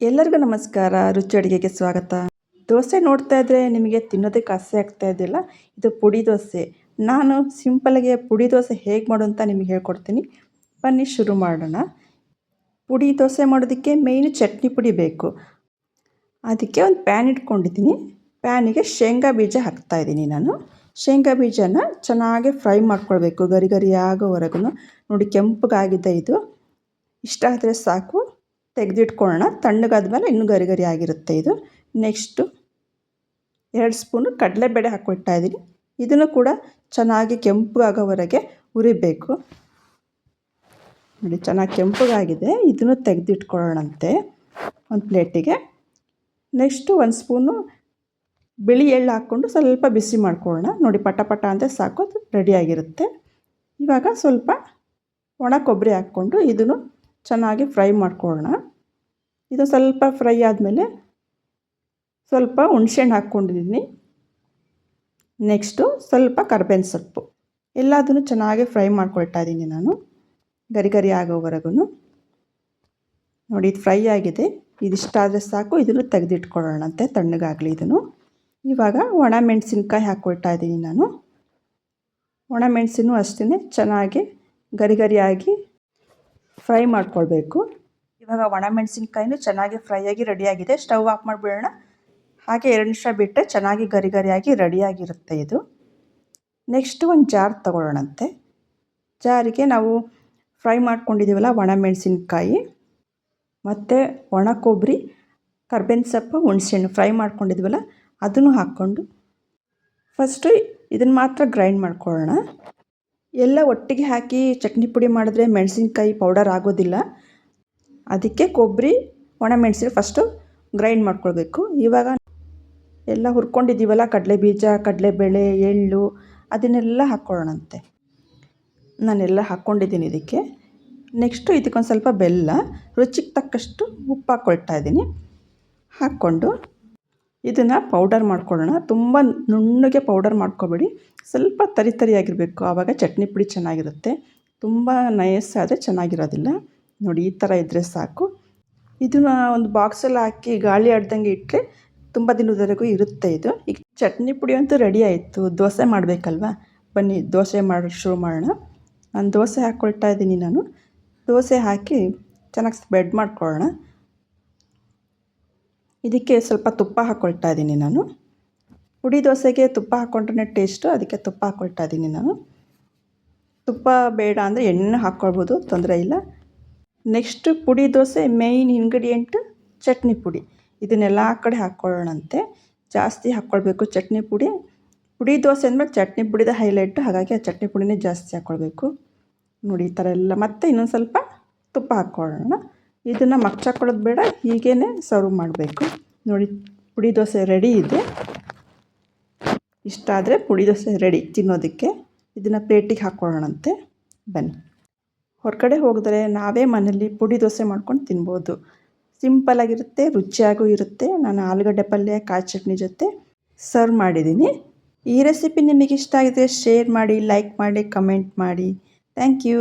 ಎಲ್ಲರಿಗೂ ನಮಸ್ಕಾರ. ರುಚಿ ಅಡುಗೆಗೆ ಸ್ವಾಗತ. ದೋಸೆ ನೋಡ್ತಾ ಇದ್ದರೆ ನಿಮಗೆ ತಿನ್ನೋದಕ್ಕೆ ಆಸೆ ಆಗ್ತಾ ಇದ್ದಿಲ್ಲ. ಇದು ಪುಡಿ ದೋಸೆ. ನಾನು ಸಿಂಪಲ್ಗೆ ಪುಡಿ ದೋಸೆ ಹೇಗೆ ಮಾಡು ಅಂತ ನಿಮಗೆ ಹೇಳ್ಕೊಡ್ತೀನಿ. ಬನ್ನಿ ಶುರು ಮಾಡೋಣ. ಪುಡಿ ದೋಸೆ ಮಾಡೋದಕ್ಕೆ ಮೇಯ್ನ್ ಚಟ್ನಿ ಪುಡಿ ಬೇಕು. ಅದಕ್ಕೆ ಒಂದು ಪ್ಯಾನ್ ಇಟ್ಕೊಂಡಿದ್ದೀನಿ. ಪ್ಯಾನಿಗೆ ಶೇಂಗಾ ಬೀಜ ಹಾಕ್ತಾಯಿದ್ದೀನಿ ನಾನು. ಶೇಂಗಾ ಬೀಜನ ಚೆನ್ನಾಗಿ ಫ್ರೈ ಮಾಡ್ಕೊಳ್ಬೇಕು ಗರಿ ಗರಿ ಆಗೋವರೆಗೂ ನೋಡಿ ಕೆಂಪಗಾಗಿದೆ ಇದು. ಇಷ್ಟ ಆದರೆ ಸಾಕು. ತೆಗೆದಿಟ್ಕೊಳ್ಳೋಣ. ತಣ್ಣಗಾದ್ಮೇಲೆ ಇನ್ನೂ ಗರಿ ಗರಿ ಆಗಿರುತ್ತೆ ಇದು. ನೆಕ್ಸ್ಟು ಎರಡು ಸ್ಪೂನು ಕಡಲೆಬೇಳೆ ಹಾಕ್ಬಿಡ್ತಾ ಇದ್ದೀನಿ. ಇದನ್ನು ಕೂಡ ಚೆನ್ನಾಗಿ ಕೆಂಪಗಾಗೋವರೆಗೆ ಉರಿಬೇಕು ನೋಡಿ, ಚೆನ್ನಾಗಿ ಕೆಂಪಗಾಗಿದೆ ಇದನ್ನು ತೆಗೆದಿಟ್ಕೊಳ್ಳೋಣಂತೆ ಒಂದು ಪ್ಲೇಟಿಗೆ. ನೆಕ್ಸ್ಟು ಒಂದು ಸ್ಪೂನು ಬಿಳಿ ಎಳ್ಳು ಹಾಕ್ಕೊಂಡು ಸ್ವಲ್ಪ ಬಿಸಿ ಮಾಡ್ಕೊಳ್ಳೋಣ. ನೋಡಿ, ಪಟ ಪಟ ಅಂತ ಸಾಕು, ಅದು ರೆಡಿಯಾಗಿರುತ್ತೆ ಇವಾಗ ಸ್ವಲ್ಪ ಒಣ ಕೊಬ್ಬರಿ ಹಾಕ್ಕೊಂಡು ಇದನ್ನು ಚೆನ್ನಾಗಿ ಫ್ರೈ ಮಾಡ್ಕೊಳ್ಳೋಣ. ಇದು ಸ್ವಲ್ಪ ಫ್ರೈ ಆದಮೇಲೆ ಸ್ವಲ್ಪ ಹುಣ್ಸೆಹಣ್ಣು ಹಾಕ್ಕೊಂಡಿದ್ದೀನಿ. ನೆಕ್ಸ್ಟು ಸ್ವಲ್ಪ ಕರ್ಬೇವಿನ ಸೊಪ್ಪು. ಎಲ್ಲದನ್ನು ಚೆನ್ನಾಗಿ ಫ್ರೈ ಮಾಡ್ಕೊಳ್ತಾ ಇದ್ದೀನಿ ನಾನು. ಗರಿ ಗರಿ ಆಗೋವರೆಗೂ ನೋಡಿ, ಇದು ಫ್ರೈ ಆಗಿದೆ. ಇದಿಷ್ಟಾದರೆ ಸಾಕು, ಇದನ್ನು ತೆಗೆದಿಟ್ಕೊಳ್ಳೋಣಂತೆ, ತಣ್ಣಗಾಗಲಿ ಇದನ್ನು. ಇವಾಗ ಒಣ ಮೆಣಸಿನ್ಕಾಯಿ ಹಾಕ್ಕೊಳ್ತಾ ಇದ್ದೀನಿ ನಾನು. ಒಣ ಮೆಣಸಿನೂ ಅಷ್ಟೇ ಚೆನ್ನಾಗಿ ಗರಿ ಗರಿಯಾಗಿ ಫ್ರೈ ಮಾಡ್ಕೊಳ್ಬೇಕು. ಇವಾಗ ಒಣಮೆಣಸಿನ್ಕಾಯಿನೂ ಚೆನ್ನಾಗಿ ಫ್ರೈ ಆಗಿ ರೆಡಿಯಾಗಿದೆ ಸ್ಟವ್ ಆಫ್ ಮಾಡಿಬಿಡೋಣ. ಹಾಗೆ ಎರಡು ನಿಮಿಷ ಬಿಟ್ಟರೆ ಚೆನ್ನಾಗಿ ಗರಿ ಗರಿಯಾಗಿ ರೆಡಿಯಾಗಿರುತ್ತೆ ಇದು. ನೆಕ್ಸ್ಟ್ ಒಂದು ಜಾರ್ ತಗೊಳ್ಳೋಣಂತೆ. ಜಾರಿಗೆ ನಾವು ಫ್ರೈ ಮಾಡ್ಕೊಂಡಿದ್ದೀವಲ್ಲ ಒಣಮೆಣಸಿನ್ಕಾಯಿ ಮತ್ತು ಒಣ ಕೊಬ್ಬರಿ ಕರ್ಬೇವಿನ ಸೊಪ್ಪು, ಹುಣಸೆಹಣ್ಣು ಫ್ರೈ ಮಾಡ್ಕೊಂಡಿದ್ವಲ್ಲ, ಅದನ್ನು ಹಾಕ್ಕೊಂಡು ಫಸ್ಟು ಇದನ್ನು ಮಾತ್ರ ಗ್ರೈಂಡ್ ಮಾಡ್ಕೊಳ್ಳೋಣ. ಎಲ್ಲ ಒಟ್ಟಿಗೆ ಹಾಕಿ ಚಟ್ನಿ ಪುಡಿ ಮಾಡಿದ್ರೆ ಮೆಣಸಿನ್ಕಾಯಿ ಪೌಡರ್ ಆಗೋದಿಲ್ಲ. ಅದಕ್ಕೆ ಕೊಬ್ಬರಿ ಒಣಮೆಣಸಿನ ಫಸ್ಟು ಗ್ರೈಂಡ್ ಮಾಡ್ಕೊಳ್ಬೇಕು. ಇವಾಗ ಎಲ್ಲ ಹುರ್ಕೊಂಡಿದ್ದೀವಲ್ಲ ಕಡಲೆ ಬೀಜ ಕಡಲೆಬೇಳೆ, ಎಳ್ಳು, ಅದನ್ನೆಲ್ಲ ಹಾಕ್ಕೊಳ್ಳೋಣಂತೆ. ನಾನೆಲ್ಲ ಹಾಕ್ಕೊಂಡಿದ್ದೀನಿ ಇದಕ್ಕೆ. ನೆಕ್ಸ್ಟು ಇದಕ್ಕೊಂದು ಸ್ವಲ್ಪ ಬೆಲ್ಲ, ರುಚಿಗೆ ತಕ್ಕಷ್ಟು ಉಪ್ಪು ಹಾಕ್ಕೊಳ್ತಾ ಇದ್ದೀನಿ. ಹಾಕ್ಕೊಂಡು ಇದನ್ನು ಪೌಡರ್ ಮಾಡ್ಕೊಳ್ಳೋಣ. ತುಂಬ ನುಣ್ಣಗೆ ಪೌಡರ್ ಮಾಡ್ಕೊಬೇಡಿ. ಸ್ವಲ್ಪ ತರಿ ತರಿಯಾಗಿರಬೇಕು. ಆವಾಗ ಚಟ್ನಿ ಪುಡಿ ಚೆನ್ನಾಗಿರುತ್ತೆ. ತುಂಬ ನಯಸ್ಸಾದರೆ ಚೆನ್ನಾಗಿರೋದಿಲ್ಲ. ನೋಡಿ, ಈ ಥರ ಇದ್ದರೆ ಸಾಕು. ಇದನ್ನು ಒಂದು ಬಾಕ್ಸಲ್ಲಿ ಹಾಕಿ ಗಾಳಿ ಆಡ್ದಂಗೆ ಇಟ್ಟರೆ ತುಂಬ ದಿನದವರೆಗೂ ಇರುತ್ತೆ ಇದು. ಈಗ ಚಟ್ನಿ ಪುಡಿ ಅಂತೂ ರೆಡಿ ಆಯಿತು. ದೋಸೆ ಮಾಡಬೇಕಲ್ವಾ? ಬನ್ನಿ, ದೋಸೆ ಮಾಡಿ, ಶುರು ಮಾಡೋಣ. ನಾನು ದೋಸೆ ಹಾಕ್ಕೊಳ್ತಾ ಇದ್ದೀನಿ ನಾನು. ದೋಸೆ ಹಾಕಿ ಚೆನ್ನಾಗಿ ಸ್ಪ್ರೆಡ್ ಮಾಡ್ಕೊಳ್ಳೋಣ. ಇದಕ್ಕೆ ಸ್ವಲ್ಪ ತುಪ್ಪ ಹಾಕ್ಕೊಳ್ತಾ ಇದ್ದೀನಿ ನಾನು. ಪುಡಿ ದೋಸೆಗೆ ತುಪ್ಪ ಹಾಕ್ಕೊಂಡ್ರೆ ಟೇಸ್ಟು ಅದಕ್ಕೆ ತುಪ್ಪ ಹಾಕ್ಕೊಳ್ತಾ ಇದ್ದೀನಿ ನಾನು. ತುಪ್ಪ ಬೇಡ ಅಂದರೆ ಎಣ್ಣೆ ಹಾಕ್ಕೊಳ್ಬೋದು ತೊಂದರೆ ಇಲ್ಲ. ನೆಕ್ಸ್ಟ್ ಪುಡಿ ದೋಸೆ ಮೇಯ್ನ್ ಇಂಗ್ರೀಡಿಯೆಂಟ್ ಚಟ್ನಿ ಪುಡಿ. ಇದನ್ನೆಲ್ಲ ಕಡೆ ಹಾಕ್ಕೊಳ್ಳೋಣಂತೆ ಜಾಸ್ತಿ ಹಾಕ್ಕೊಳ್ಬೇಕು ಚಟ್ನಿ ಪುಡಿ. ಪುಡಿ ದೋಸೆ ಅಂದಮೇಲೆ ಚಟ್ನಿ ಪುಡಿದ ಹೈಲೈಟು ಹಾಗಾಗಿ ಆ ಚಟ್ನಿ ಪುಡಿನೇ ಜಾಸ್ತಿ ಹಾಕ್ಕೊಳ್ಬೇಕು ನೋಡಿ, ಈ ಥರ ಎಲ್ಲ. ಮತ್ತೆ ಇನ್ನೊಂದು ಸ್ವಲ್ಪ ತುಪ್ಪ ಹಾಕ್ಕೊಳ್ಳೋಣ ಇದನ್ನು ಮಗ್ಚಾಕೊಳ್ಳೋದು ಬೇಡ ಹೀಗೇ ಸರ್ವ್ ಮಾಡಬೇಕು. ನೋಡಿ, ಪುಡಿ ದೋಸೆ ರೆಡಿ ಇದೆ. ಇಷ್ಟ ಆದರೆ ಪುಡಿ ದೋಸೆ ರೆಡಿ ತಿನ್ನೋದಕ್ಕೆ. ಇದನ್ನು ಪ್ಲೇಟಿಗೆ ಹಾಕ್ಕೊಳ್ಳೋಣಂತೆ ಬನ್ನಿ. ಹೊರಗಡೆ ಹೋಗಿದ್ರೆ ನಾವೇ ಮನೇಲಿ ಪುಡಿ ದೋಸೆ ಮಾಡ್ಕೊಂಡು ತಿನ್ಬೋದು. ಸಿಂಪಲಾಗಿರುತ್ತೆ ರುಚಿಯಾಗೂ ಇರುತ್ತೆ. ನಾನು ಆಲೂಗಡ್ಡೆ ಪಲ್ಯ, ಕಾಯಿ ಚಟ್ನಿ ಜೊತೆ ಸರ್ವ್ ಮಾಡಿದ್ದೀನಿ. ಈ ರೆಸಿಪಿ ನಿಮಗೆ ಇಷ್ಟ ಆಗಿದ್ರೆ ಶೇರ್ ಮಾಡಿ ಲೈಕ್ ಮಾಡಿ ಕಮೆಂಟ್ ಮಾಡಿ. Thank you